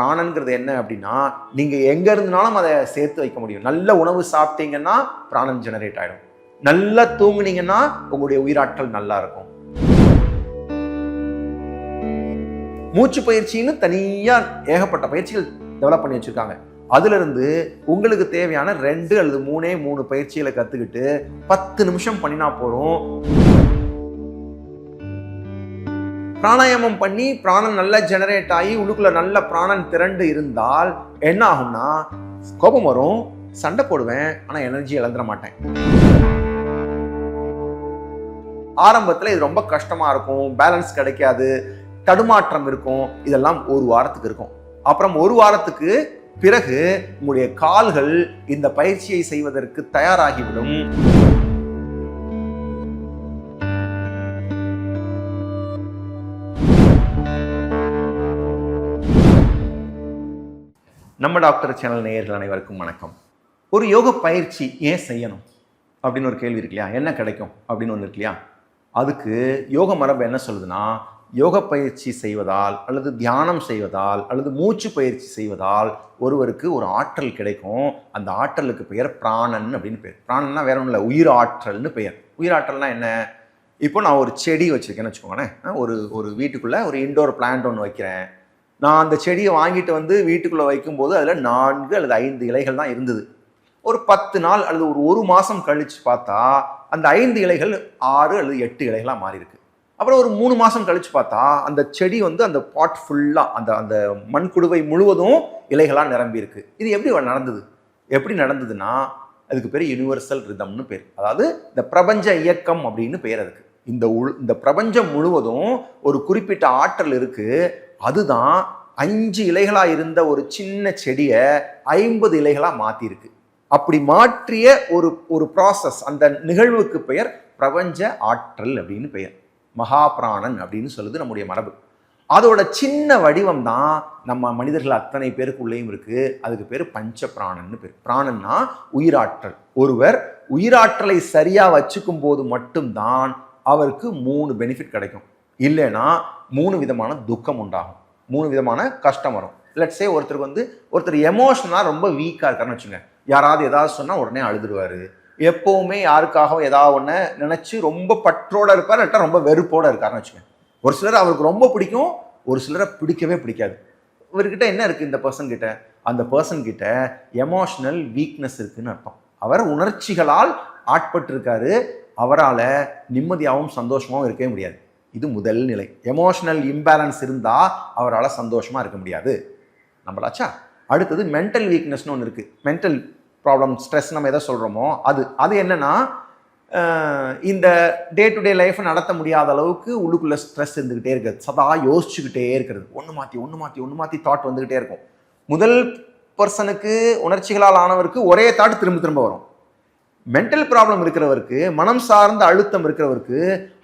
பிராணங்கிறது என்ன அப்படின்னா நீங்கள் எங்கே இருந்தனாலும் அதை சேர்த்து வைக்க முடியும். நல்ல உணவு சாப்பிட்டீங்கன்னா பிராணம் ஜெனரேட் ஆகிடும் நல்லா தூங்குனீங்கன்னா உங்களுடைய உயிராற்றல் நல்லா இருக்கும். மூச்சு பயிற்சின்னு தனியாக ஏகப்பட்ட பயிற்சிகள் டெவலப் பண்ணி வச்சுருக்காங்க. அதுலேருந்து உங்களுக்கு தேவையான ரெண்டு அல்லது மூணே மூணு பயிற்சிகளை கற்றுக்கிட்டு பத்து நிமிஷம் பண்ணினா போகிறோம் பிராணாயாமம் பண்ணி பிராணம் நல்லா ஜெனரேட் ஆகி உள்ளுக்குள்ள நல்ல பிராணன் திரண்டு இருந்தால் என்ன ஆகும்னா கோபம் வரும் சண்டை போடுவேன் ஆனால் எனர்ஜி இழந்துட மாட்டேன். ஆரம்பத்தில் இது ரொம்ப கஷ்டமாக இருக்கும் பேலன்ஸ் கிடைக்காது தடுமாற்றம் இருக்கும் இதெல்லாம் ஒரு வாரத்துக்கு இருக்கும். அப்புறம் ஒரு வாரத்துக்கு பிறகு உங்களுடைய கால்கள் இந்த பயிற்சியை செய்வதற்கு தயாராகிவிடும். நம்ம டாக்டர் சேனல் நேயர்கள் அனைவருக்கும் வணக்கம். ஒரு யோக பயிற்சி ஏன் செய்யணும்? அப்படின்னு ஒரு கேள்வி இருக்கு இல்லையா? என்ன கிடைக்கும்? அப்படின்னு ஒன்று இருக்கு இல்லையா? அதுக்கு யோக மரபு என்ன சொல்லுதுன்னா யோக பயிற்சி செய்வதால் அல்லது தியானம் செய்வதால் அல்லது மூச்சு பயிற்சி செய்வதால் ஒருவருக்கு ஒரு ஆற்றல் கிடைக்கும். அந்த ஆற்றலுக்கு பெயர் பிராணன் அப்படின்னு பெயர் பிராணன்னா வேற ஒன்றும் இல்லை உயிர் ஆற்றல்னு பெயர். உயிராற்றல்னா என்ன? இப்போ நான் ஒரு செடி வச்சுருக்கேன்னு வச்சுக்கோங்களேன். ஒரு ஒரு வீட்டுக்குள்ளே ஒரு இண்டோர் பிளான்ட் ஒன்று வைக்கிறேன். நான் அந்த செடியை வாங்கிட்டு வந்து வீட்டுக்குள்ளே வைக்கும்போது அதில் நான்கு அல்லது ஐந்து இலைகள் தான் இருந்தது. ஒரு பத்து நாள் அல்லது ஒரு ஒரு மாதம் கழித்து பார்த்தா அந்த ஐந்து இலைகள் ஆறு அல்லது எட்டு இலைகளாக மாறியிருக்கு. அப்புறம் ஒரு மூணு மாதம் கழித்து பார்த்தா அந்த செடி வந்து அந்த பாட் ஃபுல்லாக அந்த அந்த மண்குடுவை முழுவதும் இலைகளாக நிரம்பியிருக்கு. இது எப்படி நடந்தது? எப்படி நடந்ததுன்னா அதுக்கு பேர் யூனிவர்சல் ரிதம்னு பேர். அதாவது இந்த பிரபஞ்ச இயக்கம் அப்படின்னு பேர் அதுக்கு. இந்த உள் இந்த பிரபஞ்சம் முழுவதும் ஒரு குறிப்பிட்ட ஆற்றல் இருக்குது அதுதான் அஞ்சு இலைகளாக இருந்த ஒரு சின்ன செடியை ஐம்பது இலைகளாக மாற்றிருக்கு அப்படி மாற்றிய ஒரு ஒரு ப்ராசஸ் அந்த நிகழ்வுக்கு பெயர் பிரபஞ்ச ஆற்றல் அப்படின்னு பெயர். மகாபிராணன் அப்படின்னு சொல்லுது நம்முடைய மரபு. அதோட சின்ன வடிவம் தான் நம்ம மனிதர்கள் அத்தனை பேருக்குள்ளேயும் இருக்குது அதுக்கு பேர் பஞ்ச பிராணன்னு பேர். பிராணன்னா உயிராற்றல். ஒருவர் உயிராற்றலை சரியாக வச்சுக்கும் போது மட்டும்தான் அவருக்கு மூணு பெனிஃபிட் கிடைக்கும். இல்லைன்னா மூணு விதமான துக்கம் உண்டாகும். மூணு விதமான கஷ்டம் வரும். லெட்ஸே ஒருத்தருக்கு வந்து ஒருத்தர் எமோஷனலாக ரொம்ப வீக்காக இருக்காருன்னு வச்சுங்க யாராவது ஏதாவது சொன்னால் உடனே அழுதுடுவார். எப்போவுமே யாருக்காகவும் ஏதாவது ஒன்று நினச்சி ரொம்ப பற்றோடு இருப்பார் இல்லாட்டா ரொம்ப வெறுப்போட இருக்காருன்னு வச்சுங்க ஒரு சிலர் அவருக்கு ரொம்ப பிடிக்கும் ஒரு சிலரை பிடிக்கவே பிடிக்காது. இவர்கிட்ட என்ன இருக்குது இந்த பர்சன் கிட்ட? அந்த பர்சன் கிட்ட எமோஷனல் வீக்னஸ் இருக்குன்னு அர்த்தம். அவர் உணர்ச்சிகளால் ஆட்பட்டிருக்காரு. அவரால் நிம்மதியாகவும் சந்தோஷமாகவும் இருக்கவே முடியாது. இது முதல் நிலை. எமோஷனல் இம்பேலன்ஸ் இருந்தால் அவரால் சந்தோஷமாக இருக்க முடியாது. நம்மளாச்சா அடுத்தது மென்டல் வீக்னஸ்னு ஒன்று இருக்குது மென்டல் ப்ராப்ளம் ஸ்ட்ரெஸ் நம்ம எதை சொல்கிறோமோ அது. அது என்னென்னா இந்த டே டு டே லைஃப்பை நடத்த முடியாத அளவுக்கு உள்ளுக்குள்ளே ஸ்ட்ரெஸ் இருந்துக்கிட்டே இருக்குது. சதா யோசிச்சுக்கிட்டே இருக்கிறது. ஒன்று மாற்றி ஒன்று மாற்றி ஒன்று மாற்றி தாட் வந்துக்கிட்டே இருக்கும். முதல் பர்சனுக்கு உணர்ச்சிகளால் ஆனவருக்கு ஒரே தாட் திரும்ப திரும்ப வரும். மென்டல் ப்ராப்ளம் இருக்கிறவருக்கு மனம் சார்ந்த அழுத்தம் இருக்கிறவருக்கு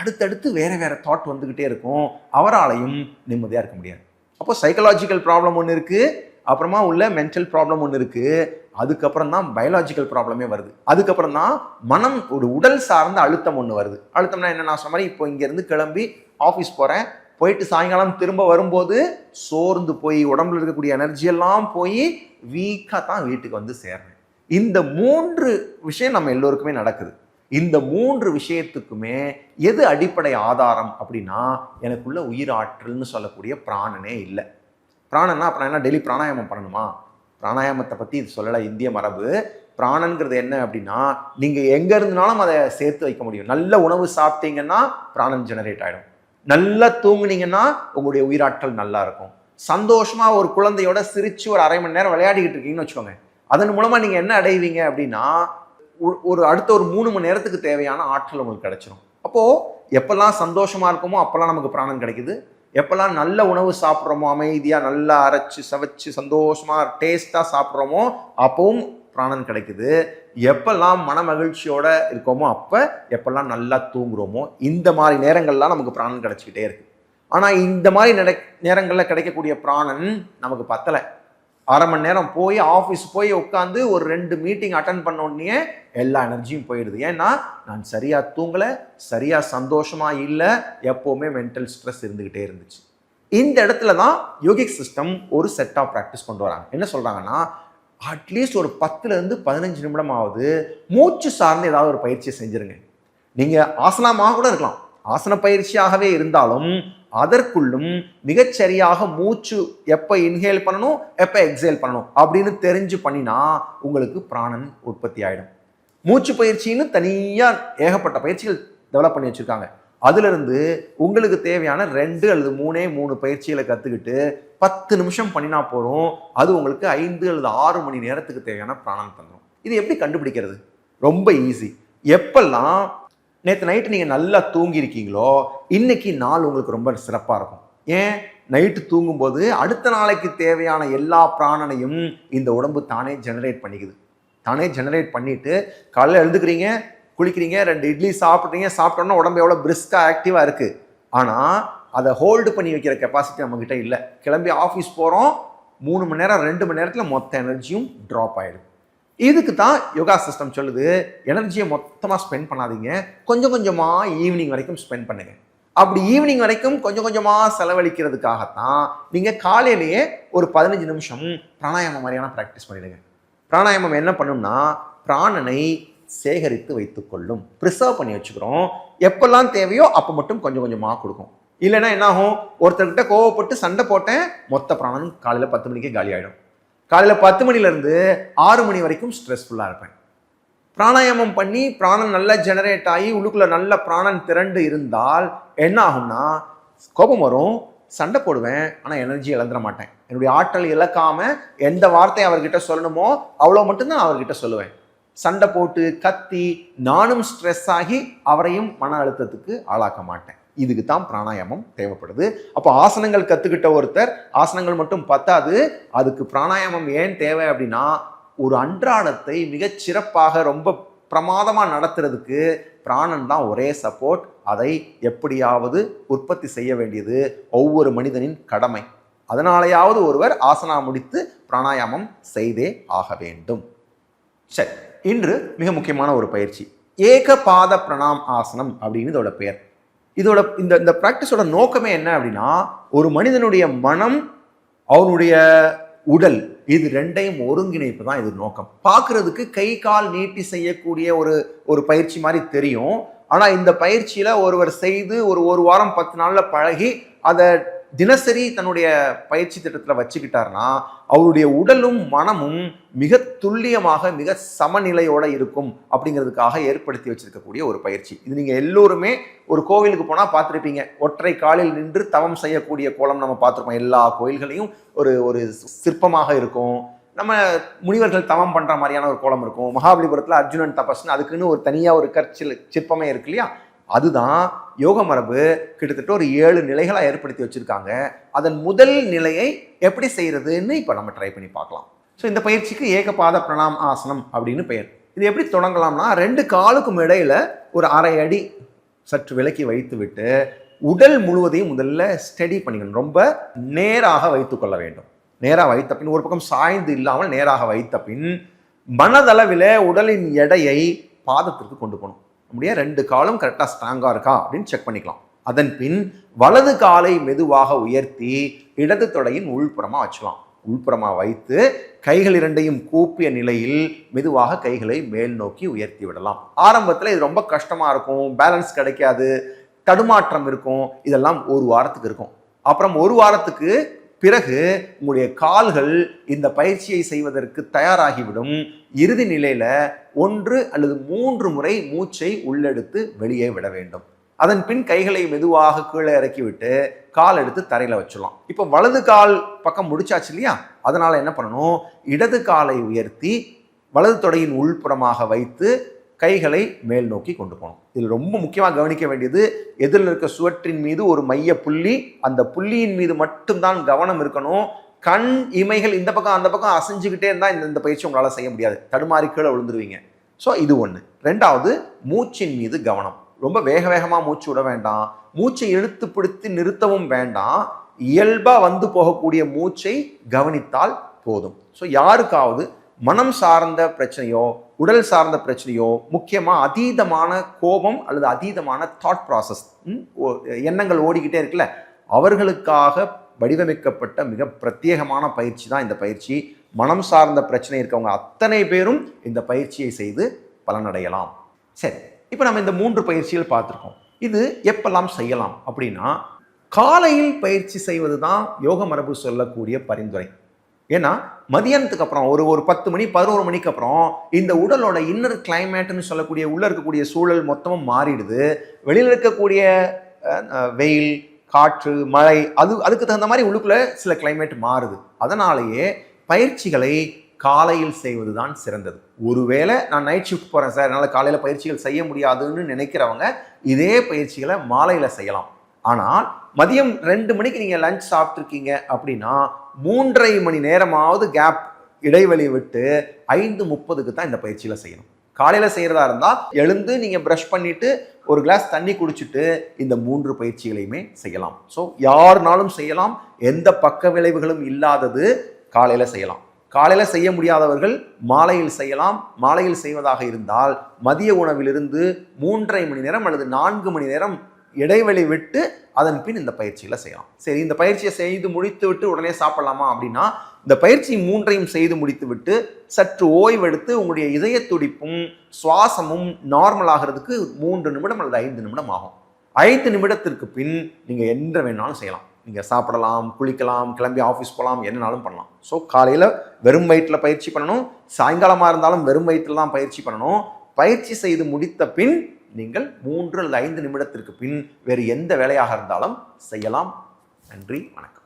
அடுத்தடுத்து வேறு வேறு தாட் வந்துக்கிட்டே இருக்கும். அவராலையும் நிம்மதியாக இருக்க முடியாது. அப்போ சைக்கலாஜிக்கல் ப்ராப்ளம் ஒன்று இருக்குது அப்புறமா உள்ள மென்டல் ப்ராப்ளம் ஒன்று இருக்குது அதுக்கப்புறம் தான் பயாலாஜிக்கல் ப்ராப்ளமே வருது. அதுக்கப்புறம் தான் மனம் ஒரு உடல் சார்ந்த அழுத்தம் ஒன்று வருது. அழுத்தம்னா என்ன? நான் சொன்ன மாதிரி இப்போ இங்கேருந்து கிளம்பி ஆஃபீஸ் போகிறேன் போயிட்டு சாயங்காலம் திரும்ப வரும்போது சோர்ந்து போய் உடம்புல இருக்கக்கூடிய எனர்ஜி எல்லாம் போய் வீக்காக தான் வீட்டுக்கு வந்து சேர்றேன் இந்த மூன்று விஷயம் நம்ம எல்லோருக்குமே நடக்குது. இந்த மூன்று விஷயத்துக்குமே எது அடிப்படை ஆதாரம் அப்படின்னா எனக்குள்ள உயிராற்றல்னு சொல்லக்கூடிய பிராணனே இல்லை. பிராணன்னா அப்புறம் என்ன டெய்லி பிராணாயாமம் பண்ணணுமா? பிராணாயாமத்தை பற்றி இது சொல்லலை இந்திய மரபு. பிராணங்கிறது என்ன அப்படின்னா நீங்கள் எங்கே இருந்தாலும் அதை சேர்த்து வைக்க முடியும். நல்ல உணவு சாப்பிட்டீங்கன்னா பிராணம் ஜெனரேட் ஆகிடும் நல்லா தூங்குனீங்கன்னா உங்களுடைய உயிராற்றல் நல்லா இருக்கும். சந்தோஷமாக ஒரு குழந்தையோட சிரித்து ஒரு அரை மணி நேரம் விளையாடிக்கிட்டு இருக்கீங்கன்னு வச்சுக்கோங்க. அதன் மூலமாக நீங்கள் என்ன அடைவீங்க அப்படின்னா ஒரு- ஒரு அடுத்த ஒரு மூணு மணி நேரத்துக்கு தேவையான ஆற்றல் உங்களுக்கு கிடைச்சிரும். அப்போது எப்போல்லாம் சந்தோஷமாக இருக்குமோ அப்போல்லாம் நமக்கு பிராணம் கிடைக்குது. எப்போல்லாம் நல்ல உணவு சாப்பிட்றோமோ அமைதியாக நல்லா அரைச்சு சவைச்சு சந்தோஷமாக டேஸ்ட்டாக சாப்பிட்றோமோ அப்போவும் பிராணம் கிடைக்குது. எப்பெல்லாம் மன மகிழ்ச்சியோட இருக்கோமோ அப்போ எப்பெல்லாம் நல்லா தூங்குறோமோ இந்த மாதிரி நேரங்கள்லாம் நமக்கு பிராணம் கிடைச்சிக்கிட்டே இருக்குது ஆனால் இந்த மாதிரி நட நேரங்களில் கிடைக்கக்கூடிய பிராணன் நமக்கு பத்தலை. அரை மணி நேரம் போய் ஆஃபீஸ் போய் உட்காந்து ஒரு ரெண்டு மீட்டிங் அட்டன் பண்ண உடனே எல்லா எனர்ஜியும் போயிடுது. ஏன்னா நான் சரியாக தூங்கலை சரியாக சந்தோஷமாக இல்லை எப்போவுமே மென்டல் ஸ்ட்ரெஸ் இருந்துக்கிட்டே இருந்துச்சு. இந்த இடத்துல தான் யோகிக் சிஸ்டம் ஒரு செட் ஆஃப் ப்ராக்டிஸ் கொண்டு வராங்க. என்ன சொல்கிறாங்கன்னா அட்லீஸ்ட் ஒரு பத்துலேருந்து பதினஞ்சு நிமிடமாவது மூச்சு சார்ந்து ஏதாவது ஒரு பயிற்சியை செஞ்சுருங்க. நீங்கள் ஆசனமாக கூட இருக்கலாம். ஆசன பயிற்சியாகவே இருந்தாலும் அதற்குள்ளும் மிகச்சரியாக மூச்சு எப்போ இன்ஹேல் பண்ணணும் எப்போ எக்ஸேல் பண்ணணும் அப்படின்னு தெரிஞ்சு பண்ணினா உங்களுக்கு பிராணன் உற்பத்தி ஆகிடும் மூச்சு பயிற்சின்னு தனியாக ஏகப்பட்ட பயிற்சிகள் டெவலப் பண்ணி வச்சுருக்காங்க. அதுலேருந்து உங்களுக்கு தேவையான ரெண்டு அல்லது மூணே மூணு பயிற்சிகளை கற்றுக்கிட்டு பத்து நிமிஷம் பண்ணினா போகிறோம் அது உங்களுக்கு ஐந்து அல்லது ஆறு மணி நேரத்துக்கு தேவையான பிராணம் தந்துடும் இது எப்படி கண்டுபிடிக்கிறது? ரொம்ப ஈஸி எப்பெல்லாம் நேற்று நைட்டு நீங்கள் நல்லா தூங்கியிருக்கீங்களோ இன்னைக்கு நாள் உங்களுக்கு ரொம்ப சிறப்பாக இருக்கும். ஏன்? நைட்டு தூங்கும்போது அடுத்த நாளைக்கு தேவையான எல்லா பிராணனையும் இந்த உடம்பு தானே ஜெனரேட் பண்ணிக்குது. தானே ஜெனரேட் பண்ணிட்டு காலையில் எழுந்துக்கிறீங்க குளிக்கிறீங்க ரெண்டு இட்லி சாப்பிட்றீங்க சாப்பிட்டோன்னா உடம்பு எவ்வளோ பிரிஸ்காக ஆக்டிவாக இருக்குது ஆனால் அதை ஹோல்டு பண்ணி வைக்கிற கெப்பாசிட்டி நம்மக்கிட்ட இல்லை. கிளம்பி ஆஃபீஸ் போகிறோம் மூணு மணி நேரம் ரெண்டு மணி நேரத்தில் மொத்த எனர்ஜியும் ட்ராப் ஆகிடும் இதுக்கு தான் யோகா சிஸ்டம் சொல்லுது. எனர்ஜியை மொத்தமாக ஸ்பெண்ட் பண்ணாதீங்க. கொஞ்சம் கொஞ்சமாக ஈவினிங் வரைக்கும் ஸ்பெண்ட் பண்ணுங்கள் அப்படி ஈவினிங் வரைக்கும் கொஞ்சம் கொஞ்சமாக செலவழிக்கிறதுக்காகத்தான் நீங்கள் காலையிலேயே ஒரு பதினஞ்சு நிமிஷம் பிராணாயாமம் மாதிரியான ப்ராக்டிஸ் பண்ணிடுங்க. பிராணாயாமம் என்ன பண்ணும்னா பிராணனை சேகரித்து வைத்துக்கொள்ளும். ப்ரிசர்வ் பண்ணி வச்சுக்கிறோம். எப்பெல்லாம் தேவையோ அப்போ மட்டும் கொஞ்சம் கொஞ்சமாக கொடுக்கும். இல்லைன்னா என்ன ஆகும் ஒருத்தர்கிட்ட கோவப்பட்டு சண்டை போட்டேன் மொத்த பிராணம் காலையில் பத்து மணிக்கே காலி ஆகிடும் காலையில் பத்து மணிலேருந்து ஆறு மணி வரைக்கும் ஸ்ட்ரெஸ்ஃபுல்லாக இருப்பேன். பிராணாயாமம் பண்ணி பிராணம் நல்லா ஜெனரேட் ஆகி உள்ளுக்குள்ளே நல்ல பிராணம் திரண்டு இருந்தால் என்ன ஆகும்னா கோபம் வரும் சண்டை போடுவேன் ஆனால் எனர்ஜி இழந்துட மாட்டேன். என்னுடைய ஆற்றல் இழக்காமல் எந்த வார்த்தையை அவர்கிட்ட சொல்லணுமோ அவ்வளோ மட்டும்தான் அவர்கிட்ட சொல்லுவேன். சண்டை போட்டு கத்தி நானும் ஸ்ட்ரெஸ் ஆகி அவரையும் மன அழுத்தத்துக்கு ஆளாக்க மாட்டேன். இதுக்கு தான் பிராணாயாமம் தேவைப்படுது. அப்போ ஆசனங்கள் கற்றுக்கிட்ட ஒருத்தர் ஆசனங்கள் மட்டும் பத்தாது அதுக்கு பிராணாயாமம் ஏன் தேவை அப்படின்னா ஒரு அன்றாடத்தை மிகச் சிறப்பாக ரொம்ப பிரமாதமாக நடத்துறதுக்கு பிராணன் தான் ஒரே சப்போர்ட் அதை எப்படியாவது உற்பத்தி செய்ய வேண்டியது ஒவ்வொரு மனிதனின் கடமை. அதனாலேயாவது ஒருவர் ஆசனா முடித்து பிராணாயாமம் செய்தே ஆக வேண்டும். சரி இன்று மிக முக்கியமான ஒரு பயிற்சி. ஏக பாத பிரணாம் ஆசனம் அப்படின்னு இதோட பெயர் இதோட இந்த இந்த ப்ராக்டிஸோட நோக்கமே என்ன அப்படின்னா ஒரு மனிதனுடைய மனம் அவனுடைய உடல் இது ரெண்டையும் ஒருங்கிணைப்பு தான் இது நோக்கம். பார்க்கறதுக்கு கை கால் நீட்டி செய்யக்கூடிய ஒரு ஒரு பயிற்சி மாதிரி தெரியும். ஆனால் இந்த பயிற்சியில் ஒருவர் செய்து ஒரு ஒரு வாரம் பத்து நாளில் பழகி அதை தினசரி தன்னுடைய பயிற்சி திட்டத்தில் வச்சுக்கிட்டாருன்னா அவருடைய உடலும் மனமும் மிக துல்லியமாக மிக சமநிலையோடு இருக்கும் அப்படிங்கிறதுக்காக ஏற்படுத்தி வச்சிருக்கக்கூடிய ஒரு பயிற்சி. இது நீங்கள் எல்லோருமே ஒரு கோவிலுக்கு போனால் பார்த்துருப்பீங்க. ஒற்றை காலில் நின்று தவம் செய்யக்கூடிய கோலம் நம்ம பார்த்துருப்போம். எல்லா கோயில்களையும் ஒரு ஒரு சிற்பமாக இருக்கும். நம்ம முனிவர்கள் தவம் பண்ணுற மாதிரியான ஒரு கோலம் இருக்கும். மகாபலிபுரத்தில் அர்ஜுனன் தபஸ்னு அதுக்குன்னு ஒரு தனியாக ஒரு கற்சில் சிற்பமே இருக்கு இல்லையா? அதுதான் யோக மரபு கிட்டத்தட்ட ஒரு ஏழு நிலைகளாக ஏற்படுத்தி வச்சுருக்காங்க. அதன் முதல் நிலையை எப்படி செய்கிறதுன்னு இப்போ நம்ம ட்ரை பண்ணி பார்க்கலாம். ஸோ இந்த பயிற்சிக்கு ஏகபாத பிரணாம் ஆசனம் அப்படின்னு பெயர். இது எப்படி தொடங்கலாம்னா ரெண்டு காலுக்கும் இடையில் ஒரு அரை அடி சற்று விலக்கி வைத்து விட்டு உடல் முழுவதையும் முதல்ல ஸ்டடி பண்ணிக்கணும். ரொம்ப நேராக வைத்துக்கொள்ள வேண்டும். நேராக வைத்த பின் ஒரு பக்கம் சாய்ந்து இல்லாமல் நேராக வைத்த பின் மனதளவில் உடலின் எடையை பாதத்திற்கு கொண்டு போகணும். நம்முடைய ரெண்டு காலும் கரெக்டாக ஸ்ட்ராங்காக இருக்கா அப்படின்னு செக் பண்ணிக்கலாம். அதன் பின் வலது காலை மெதுவாக உயர்த்தி இடது தொடையின் உள்புறமாக வச்சுக்கலாம். உள்புறமாக வைத்து கைகள் இரண்டையும் கூப்பிய நிலையில் மெதுவாக கைகளை மேல் நோக்கி உயர்த்தி விடலாம். ஆரம்பத்தில் இது ரொம்ப கஷ்டமாக இருக்கும். பேலன்ஸ் கிடைக்காது. தடுமாற்றம் இருக்கும். இதெல்லாம் ஒரு வாரத்துக்கு இருக்கும். அப்புறம் ஒரு வாரத்துக்கு பிறகு உங்களுடைய கால்கள் இந்த பயிற்சியை செய்வதற்கு தயாராகிவிடும். இறுதி நிலையில ஒன்று அல்லது மூன்று முறை மூச்சை உள்ளெடுத்து வெளியே விட வேண்டும். அதன் பின் கைகளை மெதுவாக கீழே இறக்கி விட்டு கால் எடுத்து தரையில் வச்சிடலாம். இப்போ வலது கால் பக்கம் முடிச்சாச்சு இல்லையா? அதனால் என்ன பண்ணணும்? இடது காலை உயர்த்தி வலது தொடையின் உள்புறமாக வைத்து கைகளை மேல் நோக்கி கொண்டு போகணும். இதில் ரொம்ப முக்கியமாக கவனிக்க வேண்டியது எதிரில் இருக்க சுவற்றின் மீது ஒரு மைய புள்ளி அந்த புள்ளியின் மீது மட்டும்தான் கவனம் இருக்கணும். கண் இமைகள் இந்த பக்கம் அந்த பக்கம் அசைஞ்சுக்கிட்டே இருந்தால் இந்த இந்த பயிற்சி உங்களால் செய்ய முடியாது. தடுமாறி கீழே விழுந்துருவீங்க. ஸோ இது ஒன்று ரெண்டாவது மூச்சின் மீது கவனம். ரொம்ப வேக வேகமாக மூச்சு விட வேண்டாம். மூச்சை இழுத்து பிடித்து நிறுத்தவும் வேண்டாம். இயல்பாக வந்து போகக்கூடிய மூச்சை கவனித்தால் போதும். ஸோ யாருக்காவது மனம் சார்ந்த பிரச்சனையோ உடல் சார்ந்த பிரச்சனையோ முக்கியமாக அதீதமான கோபம் அல்லது அதீதமான தாட் ப்ராசஸ் எண்ணங்கள் ஓடிக்கிட்டே இருக்குல்ல அவர்களுக்காக வடிவமைக்கப்பட்ட மிக பிரத்யேகமான பயிற்சி தான் இந்த பயிற்சி. மனம் சார்ந்த பிரச்சனை இருக்கவங்க அத்தனை பேரும் இந்த பயிற்சியை செய்து பலனடையலாம். சரி இப்போ நம்ம இந்த மூன்று பயிற்சிகள் பார்த்துருக்கோம். இது எப்பெல்லாம் செய்யலாம் அப்படின்னா காலையில் பயிற்சி செய்வது தான் யோக மரபு சொல்லக்கூடிய பரிந்துரை. ஏன்னா மதியானத்துக்கு அப்புறம் ஒரு ஒரு பத்து மணி பதினோரு மணிக்கு அப்புறம் இந்த உடலோட இன்னர் கிளைமேட்னு சொல்லக்கூடிய உள்ளே இருக்கக்கூடிய சூழல் மொத்தமும் மாறிடுது. வெளியில் இருக்கக்கூடிய வெயில் காற்று மழை அது அதுக்கு தகுந்த மாதிரி உள்ளுக்குள்ள சில கிளைமேட் மாறுது. அதனாலேயே பயிற்சிகளை காலையில் செய்வது தான் சிறந்தது. ஒருவேளை நான் நைட் ஷிஃப்ட் போகிறேன் சார் என்னால் காலையில் பயிற்சிகள் செய்ய முடியாதுன்னு நினைக்கிறவங்க இதே பயிற்சிகளை மாலையில் செய்யலாம். ஆனால் மதியம் ரெண்டு மணிக்கு நீங்கள் லஞ்ச் சாப்பிட்ருக்கீங்க அப்படின்னா மூன்றரை மணி நேரமாவது கேப் இடைவெளி விட்டு ஐந்து முப்பதுக்கு தான் இந்த பயிற்சியில் செய்யணும். காலையில் செய்கிறதா இருந்தால் எழுந்து நீங்கள் ப்ரஷ் பண்ணிவிட்டு ஒரு கிளாஸ் தண்ணி குடிச்சிட்டு இந்த மூன்று பயிற்சிகளையுமே செய்யலாம். ஸோ யாருனாலும் செய்யலாம். எந்த பக்க விளைவுகளும் இல்லாதது காலையில் செய்யலாம். காலையில் செய்ய முடியாதவர்கள் மாலையில் செய்யலாம். மாலையில் செய்வதாக இருந்தால் மதிய உணவிலிருந்து மூன்றரை மணி நேரம் அல்லது நான்கு மணி நேரம் இடைவெளி விட்டு அதன் பின் இந்த பயிற்சிகளை செய்யலாம். சரி இந்த பயிற்சியை செய்து முடித்து விட்டு உடனே சாப்பிடலாமா அப்படின்னா இந்த பயிற்சி மூன்றையும் செய்து முடித்து விட்டு சற்று ஓய்வெடுத்து உங்களுடைய இதய துடிப்பும் சுவாசமும் நார்மல் ஆகிறதுக்கு மூன்று நிமிடம் அல்லது ஐந்து நிமிடம் ஆகும். ஐந்து நிமிடத்திற்கு பின் நீங்கள் என்ன வேணாலும் செய்யலாம். நீங்கள் சாப்பிடலாம் குளிக்கலாம் கிளம்பி ஆஃபீஸ் போகலாம் என்னனாலும் பண்ணலாம். ஸோ காலையில் வெறும் வயிற்றில் பயிற்சி பண்ணணும். சாயங்காலமாக இருந்தாலும் வெறும் வயிற்றில் தான் பயிற்சி பண்ணணும். பயிற்சி செய்து முடித்த பின் நீங்கள் மூன்று அல்லது ஐந்து நிமிடத்திற்கு பின் வேறு எந்த வேலையாக இருந்தாலும் செய்யலாம். நன்றி வணக்கம்.